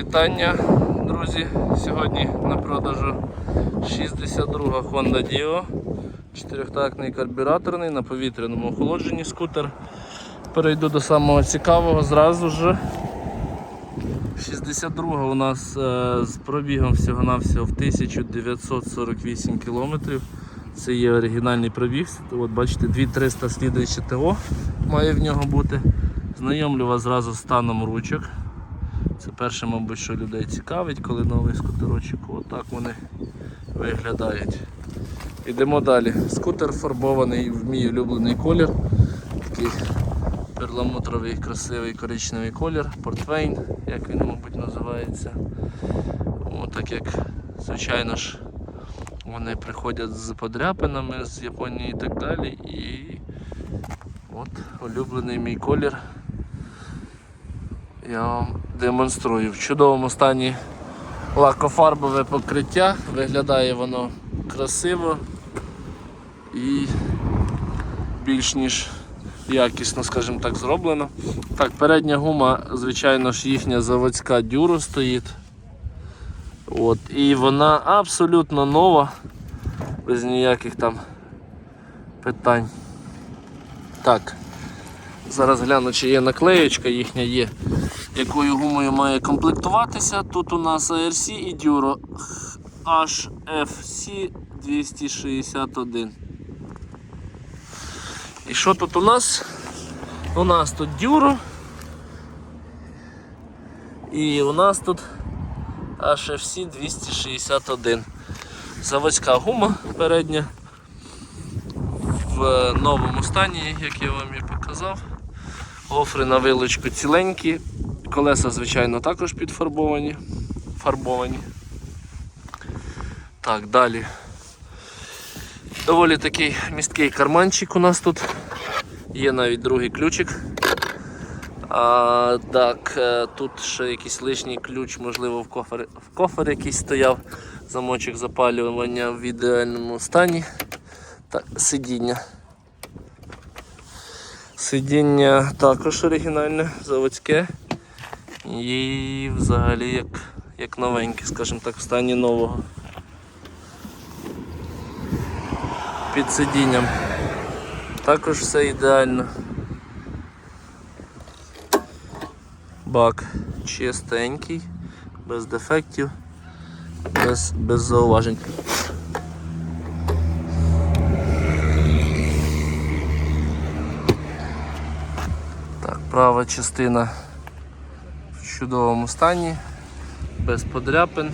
Вітання, друзі! Сьогодні на продажу 62 Honda Dio, чотирьохтактний карбюраторний на повітряному охолодженні скутер. Перейду до самого цікавого зразу ж. 62 у нас е, з пробігом всього-навсього в 1948 км. Це є оригінальний пробіг. От бачите, 2300 слідуюче ТО має в нього бути. Знайомлю вас зразу з станом ручок. Це перше, мабуть, що людей цікавить, коли новий скутерочок. Отак вони виглядають. Йдемо далі. Скутер фарбований в мій улюблений колір. Такий перламутровий красивий коричневий колір, портвейн, як він, мабуть, називається. О, так як, звичайно ж, вони приходять з подряпинами з Японії і так далі. І от улюблений мій колір. Я вам демонструю. В чудовому стані лакофарбове покриття. Виглядає воно красиво і більш ніж якісно, скажімо так, зроблено. Так, передня гума, звичайно ж, їхня заводська дюро стоїть. От, І вона абсолютно нова, без ніяких там питань. Так, зараз гляну, чи є наклеєчка їхня є, якою гумою має комплектуватися. Тут у нас ARC і Duro HFC 261. І що тут у нас? У нас тут Duro. І у нас тут HFC 261. Заводська гума передня в новому стані, як я вам і показав. Гофри на вилочку ціленькі, колеса, звичайно, також підфарбовані. Фарбовані. Так, далі. Доволі такий місткий карманчик у нас тут. Є навіть другий ключик. А, Так, е, тут ще якийсь лишній ключ, можливо, в кофер, в кофер якийсь стояв, замочок запалювання в ідеальному стані. Так, сидіння. Сидіння також оригінальне, заводське. І взагалі як, як новеньке, скажімо так, в стані нового. Під сидінням. Також все ідеально. Бак чистенький, без дефектів, без, без зауважень. Так, права частина чудовому стані, без подряпин,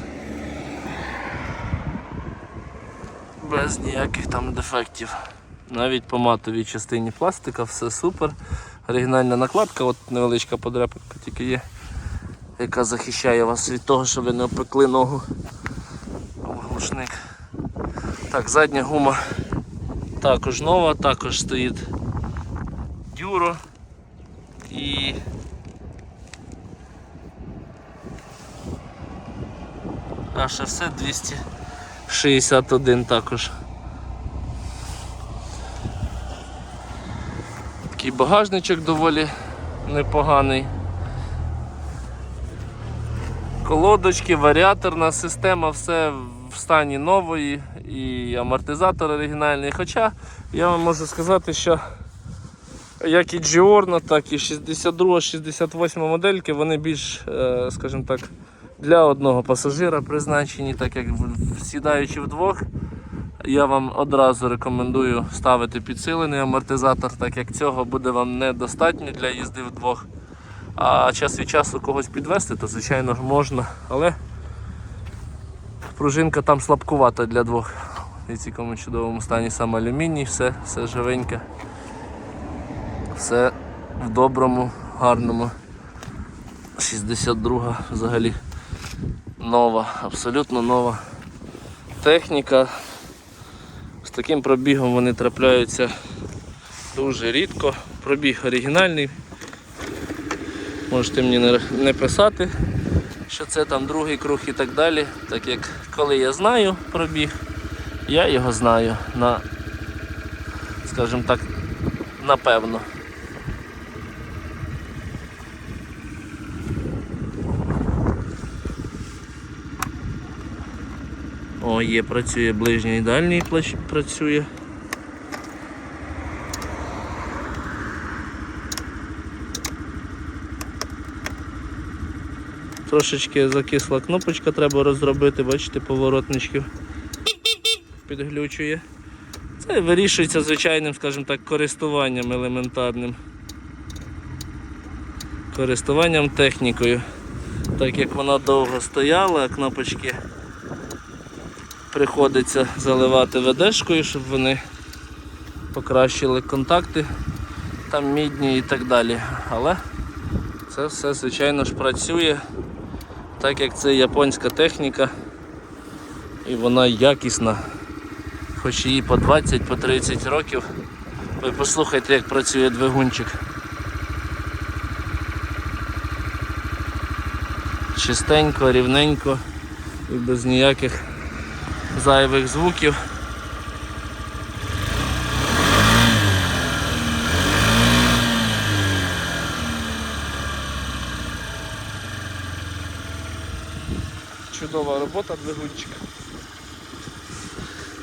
без ніяких там дефектів. Навіть по матовій частині пластика все супер. Оригінальна накладка, от невеличка подряпинка тільки є, яка захищає вас від того, щоб ви не опекли ногу в глушник. Так, задня гума також нова, також стоїть дюро і аж все 261 також. Такий багажничок доволі непоганий. Колодочки, варіаторна система, все в стані нової і амортизатор оригінальний. Хоча я вам можу сказати, що як і Giorno, так і 62-68 модельки, вони більш, е, скажімо так, для одного пасажира призначені, так як сідаючи вдвох. Я вам одразу рекомендую ставити підсилений амортизатор, так як цього буде вам недостатньо для їзди вдвох. А час від часу когось підвести, то звичайно ж можна, але пружинка там слабкувата для двох. В якому чудовому стані сам алюміній, все, все живеньке, все в доброму, гарному. 62 взагалі нова, абсолютно нова техніка. З таким пробігом вони трапляються дуже рідко. Пробіг оригінальний. Можете мені не- писати, що це там другий круг і так далі. Так як коли я знаю пробіг, я його знаю на, скажімо так, напевно. О, є, працює ближній і дальній працює. Трошечки закисла кнопочка, треба розробити, бачите, поворотничків підглючує. Це вирішується звичайним, скажімо так, користуванням елементарним. Користуванням технікою. Так як вона довго стояла, кнопочки приходиться заливати ведешкою, щоб вони покращили контакти, там мідні і так далі. Але це все, звичайно ж, працює, так як це японська техніка і вона якісна, хоч їй по 20-30 років. Ви послухайте, як працює двигунчик. Чистенько, рівненько і без ніяких зайвих звуків. Чудова робота двигунчика.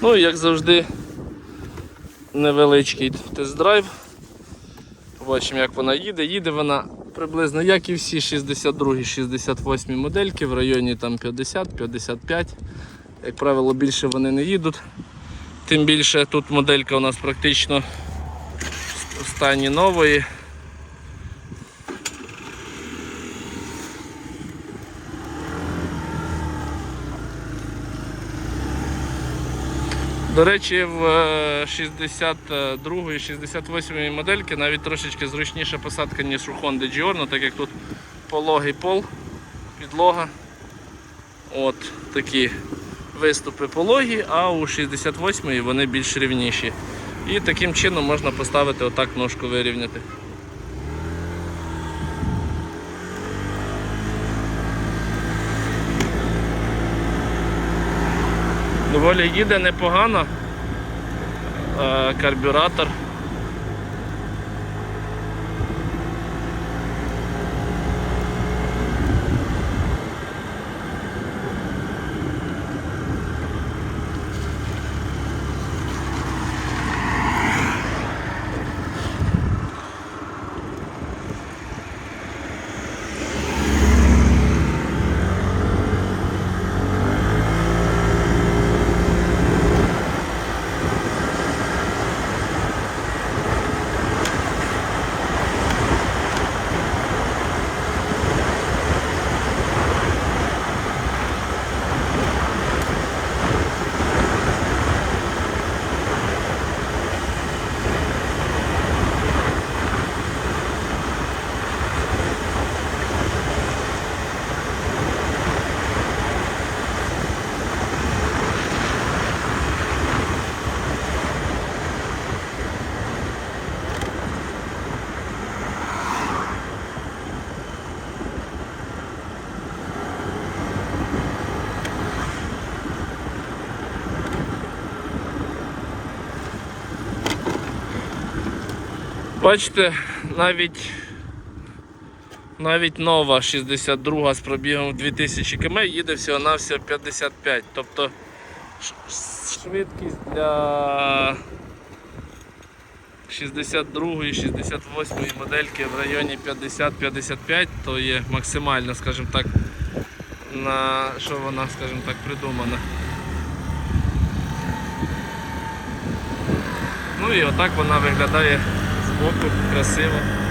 Ну і як завжди, невеличкий тест-драйв. Побачимо, як вона їде. Їде вона приблизно, як і всі 62-68 модельки, в районі там 50-55. Як правило, більше вони не їдуть. Тим більше тут моделька у нас практично в стані нової. До речі, в е, 62 і 68 модельки навіть трошечки зручніша посадка, ніж у Honda Giorno, так як тут пологий пол, підлога. От такі виступи пологі, а у 68 вони більш рівніші. І таким чином можна поставити отак ножку вирівняти. Доволі їде непогано. Е, Карбюратор. Бачите, навіть навіть нова 62 з пробігом 2000 км їде всього на всього 55. Тобто швидкість для 62 і 68 модельки в районі 50-55, то є максимально, скажімо так, на що вона, скажімо так, придумана. Ну і отак вона виглядає збоку, красиво.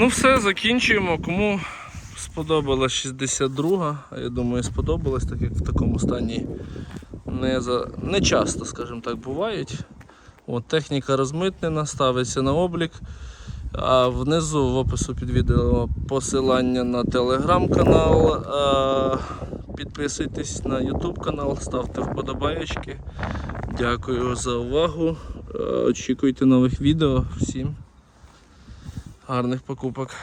Ну все, закінчуємо. Кому сподобалась 62, а я думаю, сподобалась, так як в такому стані не, за... не часто, скажімо так, бувають. От, техніка розмитнена, ставиться на облік. А внизу в опису під відео посилання на телеграм-канал. А, Підписуйтесь на YouTube канал, ставте вподобаєчки. Дякую за увагу. Е, Очікуйте нових відео. Всім гарних покупок.